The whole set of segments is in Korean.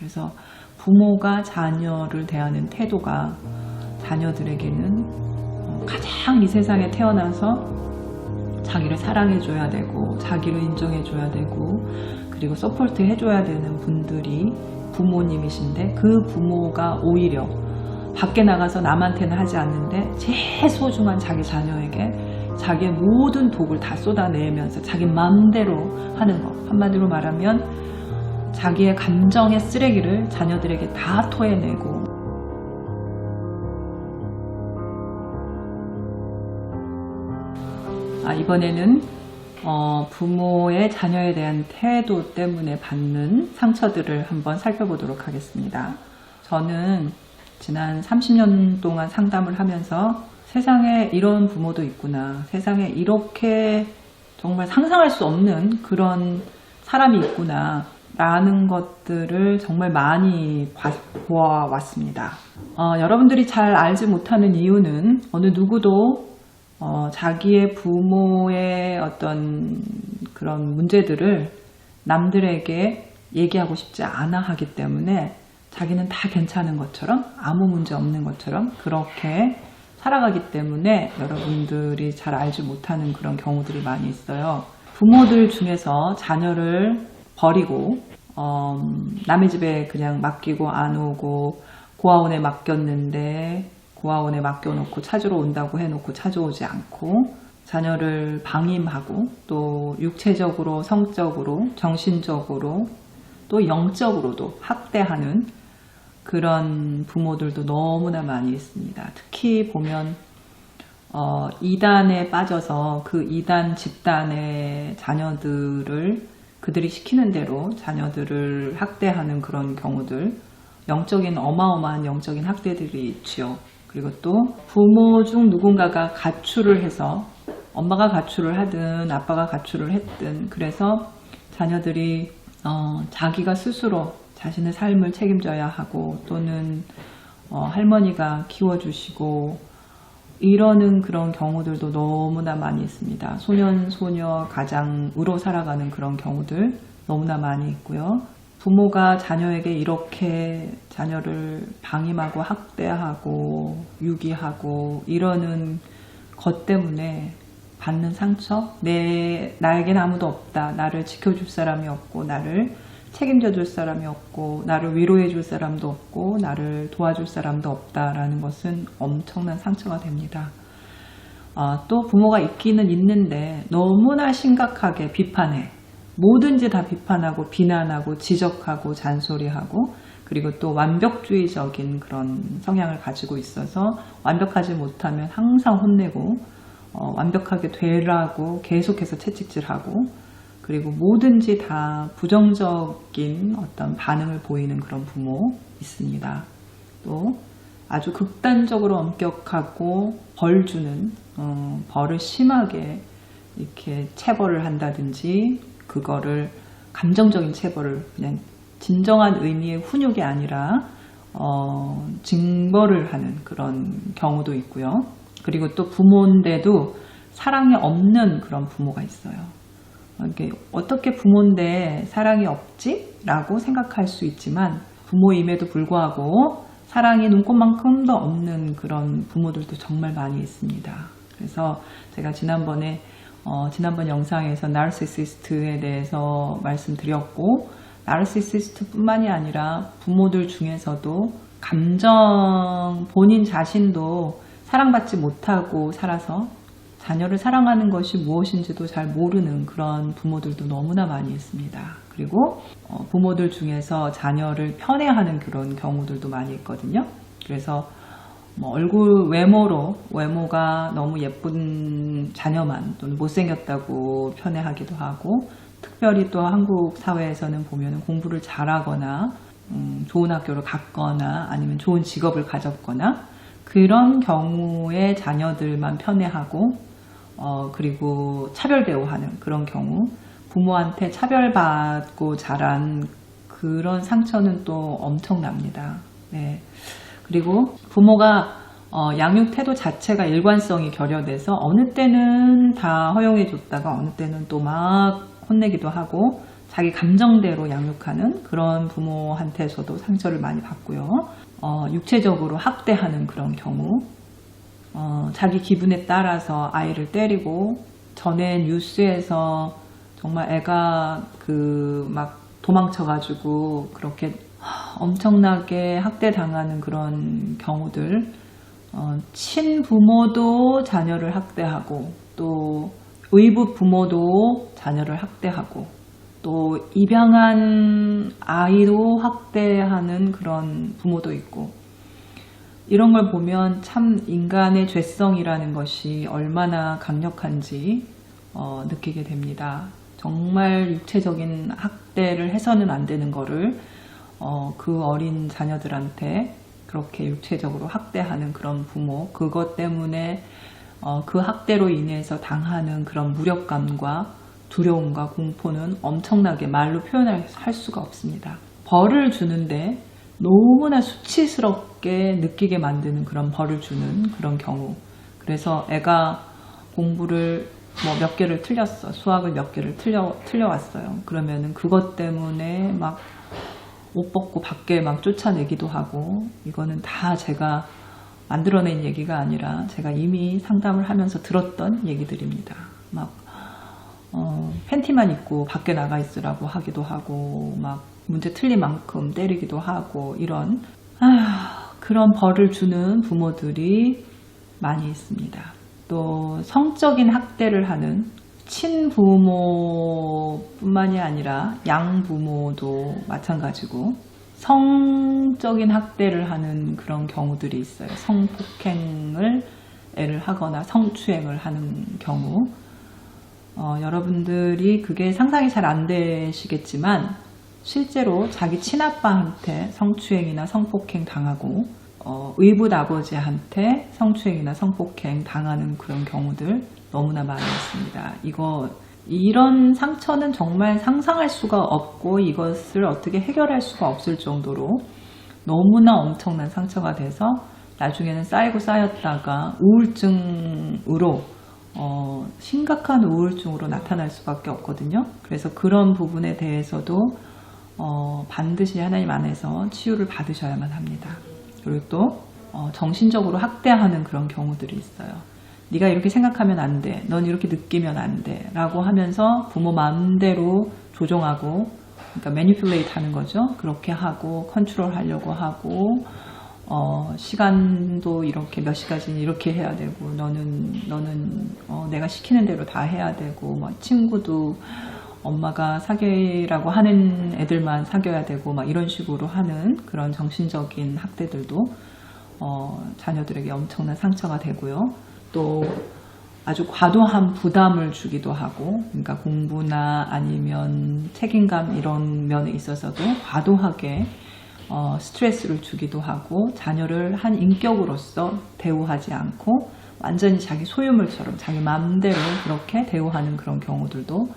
그래서 부모가 자녀를 대하는 태도가 자녀들에게는 어, 가장 이 세상에 태어나서 자기를 사랑해줘야 되고 자기를 인정해줘야 되고 그리고 서포트 해줘야 되는 분들이 부모님이신데 그 부모가 오히려 밖에 나가서 남한테는 하지 않는데 제일 소중한 자기 자녀에게 자기의 모든 독을 다 쏟아내면서 자기 마음대로 하는 것 한마디로 말하면 자기의 감정의 쓰레기를 자녀들에게 다 토해내고 아, 이번에는 어, 부모의 자녀에 대한 태도 때문에 받는 상처들을 한번 살펴보도록 하겠습니다. 저는 지난 30년 동안 상담을 하면서 세상에 이런 부모도 있구나. 세상에 이렇게 정말 상상할 수 없는 그런 사람이 있구나. 라는 것들을 정말 많이 봐- 보아왔습니다. 어, 여러분들이 잘 알지 못하는 이유는 어느 누구도 어, 자기의 부모의 어떤 그런 문제들을 남들에게 얘기하고 싶지 않아 하기 때문에 자기는 다 괜찮은 것처럼 아무 문제 없는 것처럼 그렇게 살아가기 때문에 여러분들이 잘 알지 못하는 그런 경우들이 많이 있어요. 부모들 중에서 자녀를 버리고 어, 남의 집에 그냥 맡기고 안 오고 고아원에 맡겼는데 고아원에 맡겨놓고 찾으러 온다고 해놓고 찾아오지 않고 자녀를 방임하고 또 육체적으로 성적으로 정신적으로 또 영적으로도 학대하는 그런 부모들도 너무나 많이 있습니다. 특히 보면 어, 이단에 빠져서 그 이단 집단의 자녀들을 그들이 시키는 대로 자녀들을 학대하는 그런 경우들 영적인 어마어마한 영적인 학대들이 있지요. 그리고 또 부모 중 누군가가 가출을 해서 엄마가 가출을 하든 아빠가 가출을 했든 그래서 자녀들이 어, 자기가 스스로 자신의 삶을 책임져야 하고 또는 어, 할머니가 키워주시고 이러는 그런 경우들도 너무나 많이 있습니다. 소년, 소녀, 가장으로 살아가는 그런 경우들 너무나 많이 있고요. 부모가 자녀에게 이렇게 자녀를 방임하고 학대하고 유기하고 이러는 것 때문에 받는 상처, 내, 나에겐 아무도 없다. 나를 지켜줄 사람이 없고, 나를 책임져 줄 사람이 없고, 나를 위로해 줄 사람도 없고, 나를 도와줄 사람도 없다라는 것은 엄청난 상처가 됩니다. 아, 또 부모가 있기는 있는데 너무나 심각하게 비판해. 뭐든지 다 비판하고 비난하고 지적하고 잔소리하고 그리고 또 완벽주의적인 그런 성향을 가지고 있어서 완벽하지 못하면 항상 혼내고 어, 완벽하게 되라고 계속해서 채찍질하고 그리고 뭐든지 다 부정적인 어떤 반응을 보이는 그런 부모 있습니다. 또 아주 극단적으로 엄격하고 벌 주는 어, 벌을 심하게 이렇게 체벌을 한다든지 그거를 감정적인 체벌을 그냥 진정한 의미의 훈육이 아니라 어, 징벌을 하는 그런 경우도 있고요. 그리고 또 부모인데도 사랑이 없는 그런 부모가 있어요. 이게 어떻게 부모인데 사랑이 없지? 라고 생각할 수 있지만 부모임에도 불구하고 사랑이 눈꽃만큼도 없는 그런 부모들도 정말 많이 있습니다. 그래서 제가 지난번에 어, 지난번 영상에서 나르시시스트에 대해서 말씀드렸고 나르시시스트 뿐만이 아니라 부모들 중에서도 감정 본인 자신도 사랑받지 못하고 살아서 자녀를 사랑하는 것이 무엇인지도 잘 모르는 그런 부모들도 너무나 많이 있습니다. 그리고 어, 부모들 중에서 자녀를 편애하는 그런 경우들도 많이 있거든요. 그래서 뭐 얼굴 외모로 외모가 너무 예쁜 자녀만 또는 못생겼다고 편애하기도 하고 특별히 또 한국 사회에서는 보면 공부를 잘하거나 음, 좋은 학교를 갔거나 아니면 좋은 직업을 가졌거나 그런 경우에 자녀들만 편애하고 어, 그리고 차별 대우하는 그런 경우 부모한테 차별받고 자란 그런 상처는 또 엄청납니다. 네. 그리고 부모가 어, 양육 태도 자체가 일관성이 결여돼서 어느 때는 다 허용해 줬다가 어느 때는 또 막 혼내기도 하고 자기 감정대로 양육하는 그런 부모한테서도 상처를 많이 받고요. 어, 육체적으로 학대하는 그런 경우, 어, 자기 기분에 따라서 아이를 때리고 전에 뉴스에서 정말 애가 그 막 도망쳐가지고 그렇게 엄청나게 학대당하는 그런 경우들, 어, 친부모도 자녀를 학대하고 또 의붓 부모도 자녀를 학대하고 또 입양한 아이도 학대하는 그런 부모도 있고 이런 걸 보면 참 인간의 죄성이라는 것이 얼마나 강력한지 어, 느끼게 됩니다. 정말 육체적인 학대를 해서는 안 되는 거를 어, 그 어린 자녀들한테 그렇게 육체적으로 학대하는 그런 부모, 그것 때문에 어, 그 학대로 인해서 당하는 그런 무력감과 두려움과 공포는 엄청나게 말로 표현할 할 수가 없습니다. 벌을 주는데 너무나 수치스럽게 느끼게 만드는 그런 벌을 주는 그런 경우. 그래서 애가 공부를 뭐 몇 개를 틀렸어. 수학을 몇 개를 틀려, 틀려왔어요. 그러면은 그것 때문에 막 옷 벗고 밖에 막 쫓아내기도 하고, 이거는 다 제가 만들어낸 얘기가 아니라 제가 이미 상담을 하면서 들었던 얘기들입니다. 막, 어, 팬티만 입고 밖에 나가 있으라고 하기도 하고, 막 문제 틀린 만큼 때리기도 하고, 이런, 아휴, 그런 벌을 주는 부모들이 많이 있습니다. 또 성적인 학대를 하는 친부모뿐만이 아니라 양부모도 마찬가지고 성적인 학대를 하는 그런 경우들이 있어요. 성폭행을 애를 하거나 성추행을 하는 경우. 어, 여러분들이 그게 상상이 잘 안 되시겠지만 실제로 자기 친아빠한테 성추행이나 성폭행 당하고 어, 의붓 아버지한테 성추행이나 성폭행 당하는 그런 경우들 너무나 많이 있습니다. 이거 이런 상처는 정말 상상할 수가 없고 이것을 어떻게 해결할 수가 없을 정도로 너무나 엄청난 상처가 돼서 나중에는 쌓이고 쌓였다가 우울증으로 어, 심각한 우울증으로 나타날 수밖에 없거든요. 그래서 그런 부분에 대해서도 어, 반드시 하나님 안에서 치유를 받으셔야만 합니다. 그리고 또 어, 정신적으로 학대하는 그런 경우들이 있어요. 네가 이렇게 생각하면 안 돼. 넌 이렇게 느끼면 안 돼. 라고 하면서 부모 마음대로 조종하고 그러니까 매니플레이트 하는 거죠. 그렇게 하고 컨트롤 하려고 하고 어, 시간도 이렇게 몇 시까지는 이렇게 해야 되고 너는 너는 어, 내가 시키는 대로 다 해야 되고 뭐 친구도 엄마가 사귀라고 하는 애들만 사귀어야 되고 막 이런 식으로 하는 그런 정신적인 학대들도 어, 자녀들에게 엄청난 상처가 되고요. 또 아주 과도한 부담을 주기도 하고, 그러니까 공부나 아니면 책임감 이런 면에 있어서도 과도하게 어, 스트레스를 주기도 하고, 자녀를 한 인격으로서 대우하지 않고, 완전히 자기 소유물처럼 자기 마음대로 그렇게 대우하는 그런 경우들도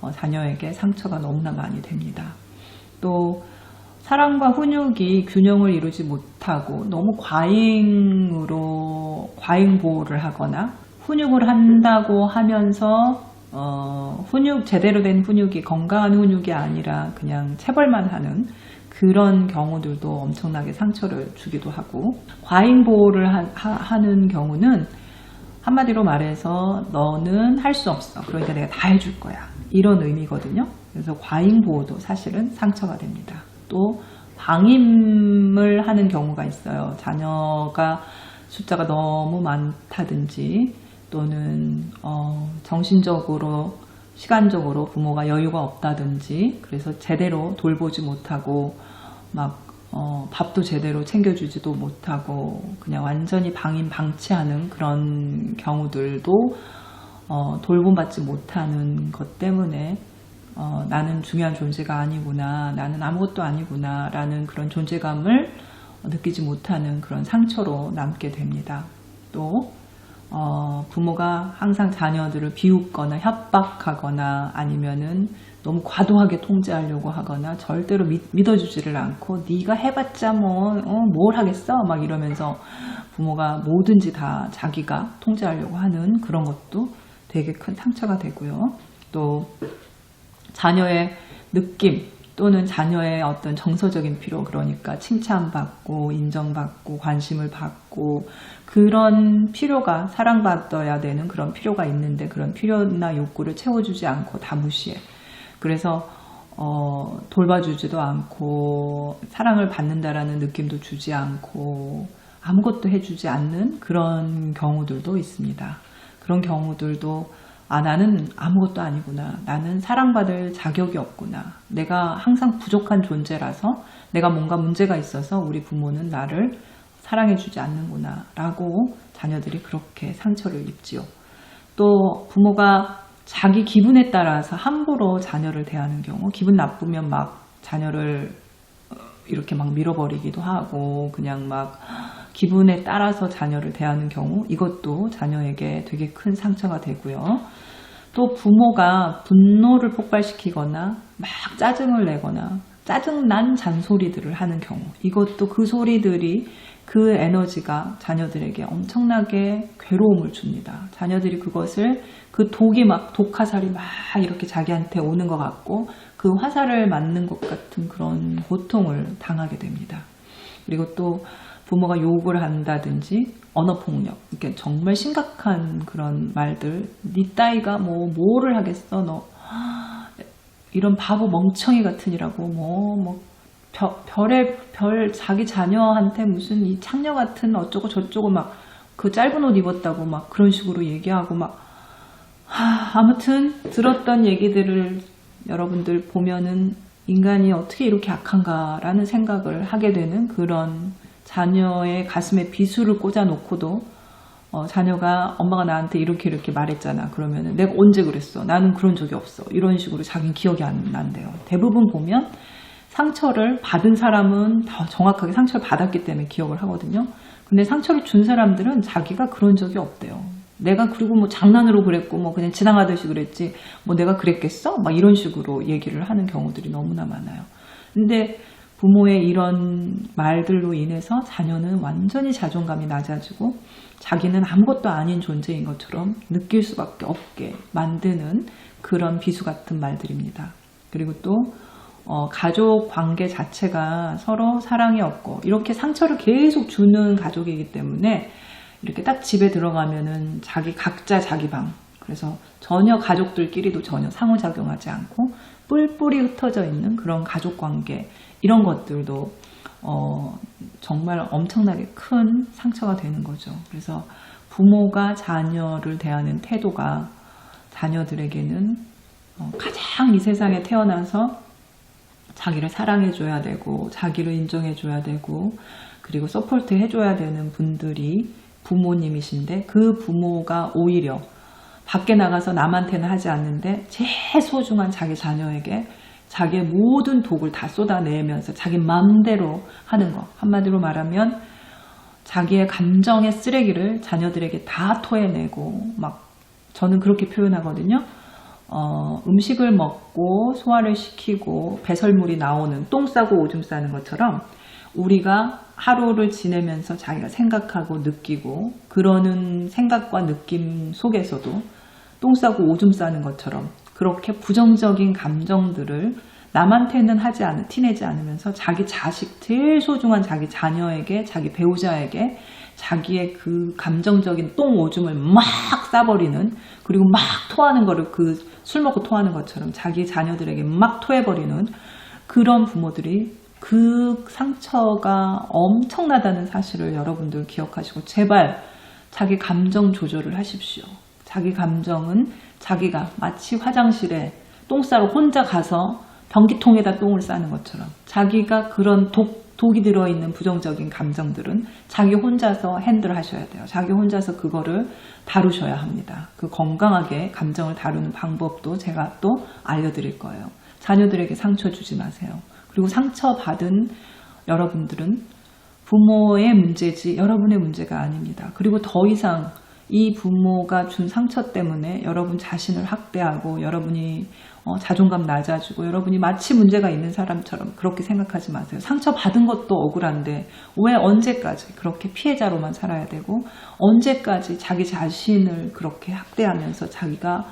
어, 자녀에게 상처가 너무나 많이 됩니다. 또 사랑과 훈육이 균형을 이루지 못하고 너무 과잉으로 과잉 보호를 하거나 훈육을 한다고 하면서 어, 훈육 제대로 된 훈육이 건강한 훈육이 아니라 그냥 체벌만 하는 그런 경우들도 엄청나게 상처를 주기도 하고 과잉 보호를 하, 는 경우는 한마디로 말해서 너는 할 수 없어. 그러니까 내가 다 해줄 거야. 이런 의미거든요. 그래서 과잉 보호도 사실은 상처가 됩니다. 또 방임을 하는 경우가 있어요. 자녀가 숫자가 너무 많다든지 또는 어, 정신적으로 시간적으로 부모가 여유가 없다든지 그래서 제대로 돌보지 못하고 막 어, 밥도 제대로 챙겨주지도 못하고 그냥 완전히 방임 방치하는 그런 경우들도 어, 돌봄받지 못하는 것 때문에 어, 나는 중요한 존재가 아니구나, 나는 아무것도 아니구나 라는 그런 존재감을 느끼지 못하는 그런 상처로 남게 됩니다. 또 어, 부모가 항상 자녀들을 비웃거나 협박하거나 아니면은 너무 과도하게 통제하려고 하거나 절대로 믿, 어주지를 않고 네가 해봤자 뭐뭘 어, 하겠어 막 이러면서 부모가 뭐든지 다 자기가 통제하려고 하는 그런 것도 되게 큰 상처가 되고요. 또 자녀의 느낌 또는 자녀의 어떤 정서적인 필요 그러니까 칭찬받고 인정받고 관심을 받고 그런 필요가 사랑받아야 되는 그런 필요가 있는데 그런 필요나 욕구를 채워주지 않고 다 무시해. 그래서 어, 돌봐주지도 않고 사랑을 받는다라는 느낌도 주지 않고 아무것도 해주지 않는 그런 경우들도 있습니다. 그런 경우들도 아 나는 아무것도 아니구나. 나는 사랑받을 자격이 없구나. 내가 항상 부족한 존재라서 내가 뭔가 문제가 있어서 우리 부모는 나를 사랑해주지 않는구나. 라고 자녀들이 그렇게 상처를 입지요. 또 부모가 자기 기분에 따라서 함부로 자녀를 대하는 경우, 기분 나쁘면 막 자녀를 어, 이렇게 막 밀어버리기도 하고, 그냥 막 기분에 따라서 자녀를 대하는 경우, 이것도 자녀에게 되게 큰 상처가 되고요. 또 부모가 분노를 폭발시키거나 막 짜증을 내거나 짜증난 잔소리들을 하는 경우, 이것도 그 소리들이 그 에너지가 자녀들에게 엄청나게 괴로움을 줍니다. 자녀들이 그것을 그 독이 막 독화살이 막 이렇게 자기한테 오는 것 같고 그 화살을 맞는 것 같은 그런 고통을 당하게 됩니다. 그리고 또 부모가 욕을 한다든지 언어폭력, 이렇게 정말 심각한 그런 말들, 네 따위가 뭐 뭐를 하겠어 너 이런 바보 멍청이 같으니라고 뭐뭐 별의 별 자기 자녀한테 무슨 이 창녀 같은 어쩌고 저쩌고 막 그 짧은 옷 입었다고 막 그런 식으로 얘기하고 막 하, 아무튼 들었던 얘기들을 여러분들 보면은 인간이 어떻게 이렇게 악한가라는 생각을 하게 되는 그런 자녀의 가슴에 비수를 꽂아 놓고도 어, 자녀가 엄마가 나한테 이렇게 이렇게 말했잖아. 그러면은 내가 언제 그랬어? 나는 그런 적이 없어. 이런 식으로 자기는 기억이 안 난대요. 대부분 보면 상처를 받은 사람은 더 정확하게 상처를 받았기 때문에 기억을 하거든요. 근데 상처를 준 사람들은 자기가 그런 적이 없대요. 내가 그리고 뭐 장난으로 그랬고 뭐 그냥 지나가듯이 그랬지 뭐 내가 그랬겠어? 막 이런 식으로 얘기를 하는 경우들이 너무나 많아요. 근데 부모의 이런 말들로 인해서 자녀는 완전히 자존감이 낮아지고 자기는 아무것도 아닌 존재인 것처럼 느낄 수밖에 없게 만드는 그런 비수 같은 말들입니다. 그리고 또 어, 가족 관계 자체가 서로 사랑이 없고 이렇게 상처를 계속 주는 가족이기 때문에 이렇게 딱 집에 들어가면은 자기 각자 자기 방 그래서 전혀 가족들끼리도 전혀 상호작용하지 않고 뿔뿔이 흩어져 있는 그런 가족 관계 이런 것들도 어, 정말 엄청나게 큰 상처가 되는 거죠. 그래서 부모가 자녀를 대하는 태도가 자녀들에게는 어, 가장 이 세상에 태어나서 자기를 사랑해줘야 되고 자기를 인정해줘야 되고 그리고 서포트 해줘야 되는 분들이 부모님이신데 그 부모가 오히려 밖에 나가서 남한테는 하지 않는데 제일 소중한 자기 자녀에게 자기의 모든 독을 다 쏟아내면서 자기 마음대로 하는 것 한마디로 말하면 자기의 감정의 쓰레기를 자녀들에게 다 토해내고 막 저는 그렇게 표현하거든요. 어, 음식을 먹고 소화를 시키고 배설물이 나오는 똥 싸고 오줌 싸는 것처럼 우리가 하루를 지내면서 자기가 생각하고 느끼고 그러는 생각과 느낌 속에서도 똥 싸고 오줌 싸는 것처럼 그렇게 부정적인 감정들을 남한테는 하지 않은, 티내지 않으면서 자기 자식, 제일 소중한 자기 자녀에게, 자기 배우자에게 자기의 그 감정적인 똥 오줌을 막 싸버리는 그리고 막 토하는 거를 그 술 먹고 토하는 것처럼 자기 자녀들에게 막 토해버리는 그런 부모들이 그 상처가 엄청나다는 사실을 여러분들 기억하시고 제발 자기 감정 조절을 하십시오. 자기 감정은 자기가 마치 화장실에 똥 싸러 혼자 가서 변기통에다 똥을 싸는 것처럼 자기가 그런 독, 독이 들어있는 부정적인 감정들은 자기 혼자서 핸들 하셔야 돼요. 자기 혼자서 그거를 다루셔야 합니다. 그 건강하게 감정을 다루는 방법도 제가 또 알려드릴 거예요. 자녀들에게 상처 주지 마세요. 그리고 상처받은 여러분들은 부모의 문제지 여러분의 문제가 아닙니다. 그리고 더 이상 이 부모가 준 상처 때문에 여러분 자신을 학대하고 여러분이 어, 자존감 낮아지고 여러분이 마치 문제가 있는 사람처럼 그렇게 생각하지 마세요. 상처 받은 것도 억울한데 왜 언제까지 그렇게 피해자로만 살아야 되고 언제까지 자기 자신을 그렇게 학대하면서 자기가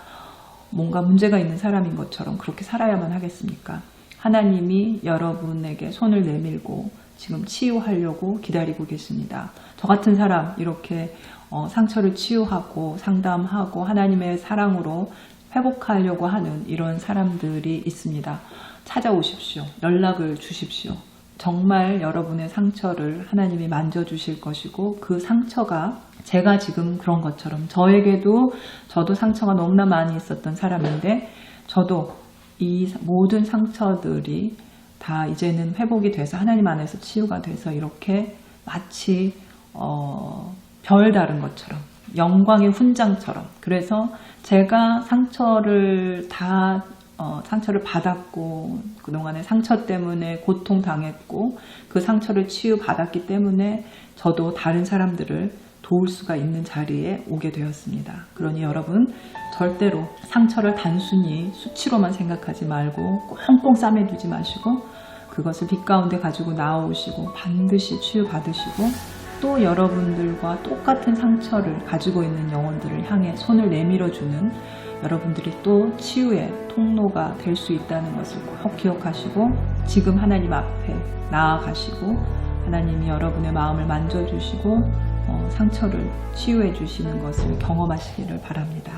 뭔가 문제가 있는 사람인 것처럼 그렇게 살아야만 하겠습니까? 하나님이 여러분에게 손을 내밀고 지금 치유하려고 기다리고 계십니다. 저 같은 사람 이렇게 어, 상처를 치유하고 상담하고 하나님의 사랑으로 회복하려고 하는 이런 사람들이 있습니다. 찾아오십시오. 연락을 주십시오. 정말 여러분의 상처를 하나님이 만져주실 것이고 그 상처가 제가 지금 그런 것처럼 저에게도 저도 상처가 너무나 많이 있었던 사람인데 저도 이 모든 상처들이 다 이제는 회복이 돼서 하나님 안에서 치유가 돼서 이렇게 마치 어, 별다른 것처럼 영광의 훈장처럼 그래서 제가 상처를 다 어, 상처를 받았고 그동안의 상처 때문에 고통 당했고 그 상처를 치유받았기 때문에 저도 다른 사람들을 도울 수가 있는 자리에 오게 되었습니다. 그러니 여러분 절대로 상처를 단순히 수치로만 생각하지 말고 꽁꽁 싸매두지 마시고 그것을 빛 가운데 가지고 나오시고 반드시 치유받으시고 또 여러분들과 똑같은 상처를 가지고 있는 영혼들을 향해 손을 내밀어주는 여러분들이 또 치유의 통로가 될 수 있다는 것을 꼭 기억하시고 지금 하나님 앞에 나아가시고 하나님이 여러분의 마음을 만져주시고 어, 상처를 치유해 주시는 것을 경험하시기를 바랍니다.